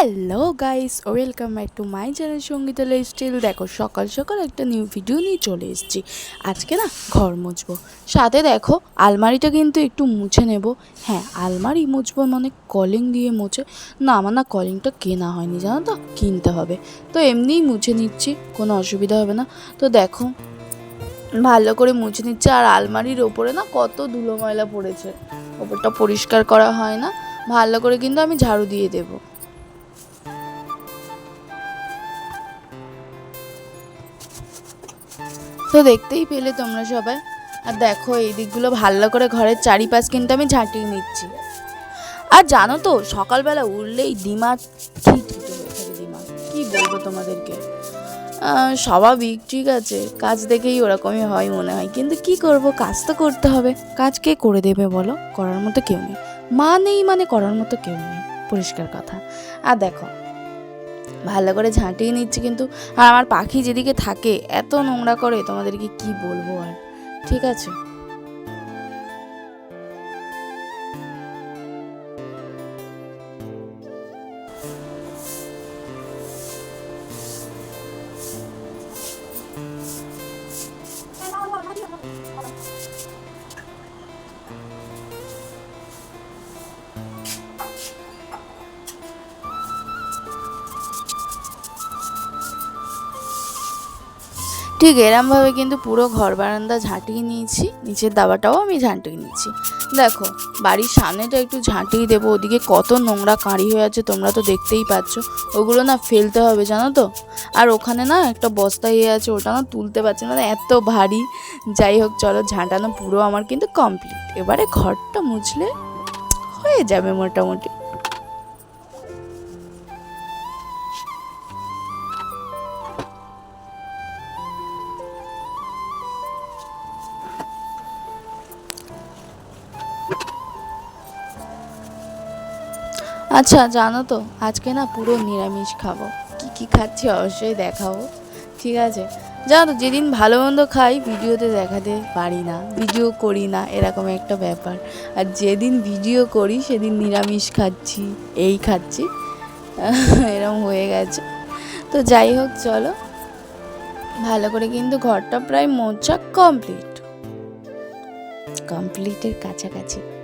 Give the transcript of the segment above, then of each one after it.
Hello guys welcome back to my channel Sangeeta still দেখো, সকাল সকাল একটা নিউ ভিডিও নিয়ে চলে এসেছি। আজকে না ঘর মুছবো। সাথে দেখো, আলমারিটা কিন্তু একটু মুছে নেব। হ্যাঁ আলমারি মুছবো মানে কলিং দিয়ে মুছে। না, আমার না কলিংটা কেনা হয়নি, জানো তো? কিনতে হবে। তো এমনিই মুছে নিচ্ছি, কোনো অসুবিধা হবে না। তো দেখো, ভালো করে মুছে নিচ্ছে। আর আলমারির ওপরে না কত ধুলো ময়লা পড়েছে। ওপরটা পরিষ্কার করা হয় না। ভালো করে কিন্তু আমি ঝাড়ু দিয়ে দেবো। তো দেখতেই পেলে তোমরা সবাই। আর দেখো, এই দিকগুলো ভালো করে ঘরের চারিপাশ কিন্তু আমি ঝাঁটিয়ে নিচ্ছি। আর জানো তো, সকালবেলা উঠলেই দিমাগ খিটখিটে হয়ে থাকে, দিমাগ। কী বলব তোমাদেরকে? স্বাভাবিক, ঠিক আছে। কাজ দেখেই ওরকমই হয় মনে হয়। কিন্তু কি করব? কাজ তো করতে হবে। কাজ কে করে দেবে বলো? করার মতো কেউ নেই। মা নেই মানে করার মতো কেউ নেই। পরিষ্কার কথা। আর দেখো ভালো করে ঝাঁটিয়ে নিচ্ছি কিন্তু আর আমার পাখি যেদিকে থাকে, এত নোংরা করে তোমাদেরকে কি বলব আর? ঠিক আছে? ঠিক এরমভাবে কিন্তু পুরো ঘর বারান্দা ঝাঁটিয়ে নিয়েছি, নিচের দাবাটাও আমি ঝাঁটিয়ে নিয়েছি। দেখো, বাড়ির সামনেটা একটু ঝাঁটিয়ে দেবো, ওদিকে কত নোংরা কাঁড়ি হয়ে আছে, তোমরা তো দেখতেই পাচ্ছ। ওগুলো না ফেলতে হবে, জানো তো? আর ওখানে না একটা বস্তা ইয়ে আছে, ওটা না তুলতে পারছি মানে এত ভারী। যাই হোক, চলো, ঝাঁটানো পুরো আমার কিন্তু কমপ্লিট এবারে ঘরটা মুছলে হয়ে যাবে মোটামুটি। আচ্ছা জানো তো, আজকে না পুরো নিরামিষ খাব। কি কি খাচ্ছি অবশ্যই দেখাবো। ঠিক আছে? জানো তো, যেদিন ভালো মন্দ খাই, ভিডিওতে দেখাতে পারি না, ভিডিও করি না, এরকম একটা ব্যাপার। আর যেদিন ভিডিও করি, সেদিন নিরামিষ খাচ্ছি, এই খাচ্ছি। এরকম হয়ে গেছে। তো যাই হোক, চলো। ভালো করে কিন্তু ঘরটা প্রায় মোচা কমপ্লিট। কমপ্লিটের কাছাকাছি।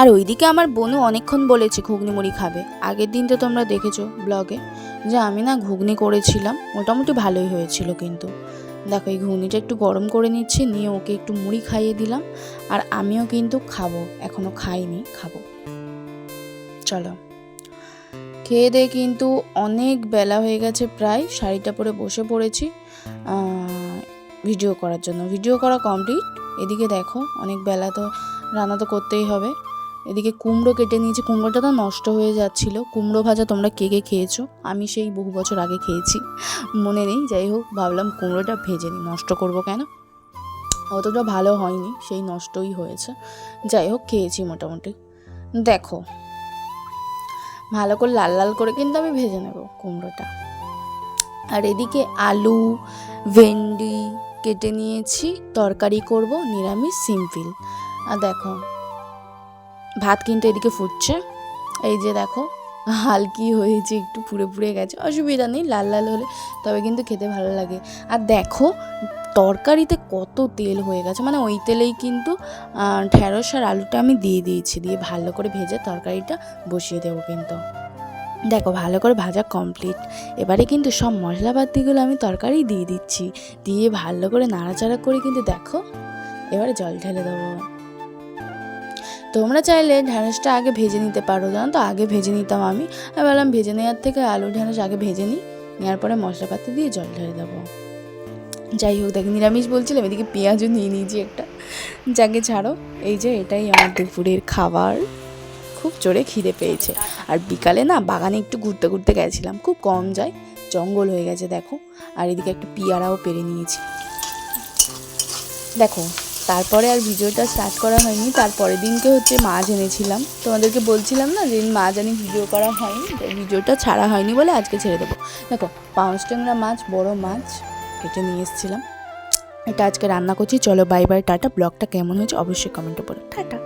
আর ওইদিকে আমার বোনও অনেকক্ষণ বলেছে ঘুগনি মুড়ি খাবে। আগের দিন তো তোমরা দেখেছ ব্লগে, যে আমি না ঘুগনি করেছিলাম, মোটামুটি ভালোই হয়েছিল কিন্তু। দেখো, এই ঘুগনিটা একটু গরম করে নিচ্ছি, নিয়ে ওকে একটু মুড়ি খাইয়ে দিলাম, আর আমিও কিন্তু খাব এখনও খাইনি, খাব। চলো। খেয়ে দিয়ে কিন্তু অনেক বেলা হয়ে গেছে প্রায়, শাড়িটা পরে বসে পড়েছি ভিডিও করার জন্য। ভিডিও করা কমপ্লিট, এদিকে দেখো, অনেক বেলা তো রান্না তো করতেই হবে। এদিকে কুমড়ো কেটে নিয়েছি, কুমড়োটা তো নষ্ট হয়ে যাচ্ছিল। কুমড়ো ভাজা তোমরা কে কে খেয়েছো? আমি সেই বহু বছর আগে খেয়েছি। মনে নেই, যাই হোক, ভাবলাম কুমড়োটা ভেজে নিই। নষ্ট করব কেন? অতটা ভালো হয়নি, সেই নষ্টই হয়েছে। যাই হোক, খেয়েছি মোটামুটি। দেখো, ভালো করে লাল লাল করে কিন্তু আমি ভেজে নেব কুমড়োটা। আর এদিকে আলু, ভেন্ডি কেটে নিয়েছি, তরকারি করব, নিরামিষ, সিম্পল। আর দেখো ভাত কিন্তু এদিকে ফুটছে। এই যে দেখো হালকি হয়েছে, একটু পুড়ে পুড়ে গেছে। অসুবিধা নেই, লাল লাল হলে তবে কিন্তু খেতে ভালো লাগে। আর দেখো, তরকারিতে কত তেল হয়ে গেছে। মানে ওই তেলেই কিন্তু ঢ্যাঁড়স আর আলুটা আমি দিয়ে দিয়েছি। দিয়ে ভালো করে ভেজে তরকারিটা বসিয়ে দেবো কিন্তু। দেখো, ভালো করে ভাজা কমপ্লিট এবারে কিন্তু সব মশলাপাতিগুলো আমি তরকারি দিয়ে দিচ্ছি। দিয়ে ভালো করে নাড়াচাড়া করে কিন্তু দেখো, এবারে জল ঢেলে দেবো। তোমরা চাইলে ঢ্যাঁড়সটা আগে ভেজে নিতে পারো, জানো তো? আগে ভেজে নিতাম আমি। আমি বললাম ভেজে নেওয়ার থেকে আলু ঢ্যাঁড়স আগে ভেজে নিই, নেওয়ার পরে মশলাপাতি দিয়ে জল ঢেলে দেবো। যাই হোক, দেখ, নিরামিষ বলছিলাম, এদিকে পেঁয়াজও নিয়ে নিয়েছি একটা। যাকে ছাড়ো, এই যে এটাই আমার দুপুরের খাবার। খুব জোরে খিদে পেয়েছে। আর বিকালে না, বাগানে একটু ঘুরতে ঘুরতে গেছিলাম, খুব কম যায়, জঙ্গল হয়ে গেছে, দেখো। আর এদিকে একটা পিয়ারাও পেরে নিয়েছি। দেখো তারপরে আর ভিডিওটা স্টার্ট করা হয়নি, তারপরের দিনকে হচ্ছে মাছ এনেছিলাম তোমাদেরকে বলছিলাম না যেদিন মাছ আনি ভিডিও করা হয়নি ভিডিওটা ছাড়া হয়নি বলে আজকে ছেড়ে দেবো। দেখো, পাউস ট্যাংরা মাছ, বড় মাছ কেটে নিয়ে এসেছিলাম। এটা আজকে রান্না করছি, চলো বাই বাই টাটা। ব্লগটা কেমন হয়েছে অবশ্যই কমেন্টে বলো। টাটা।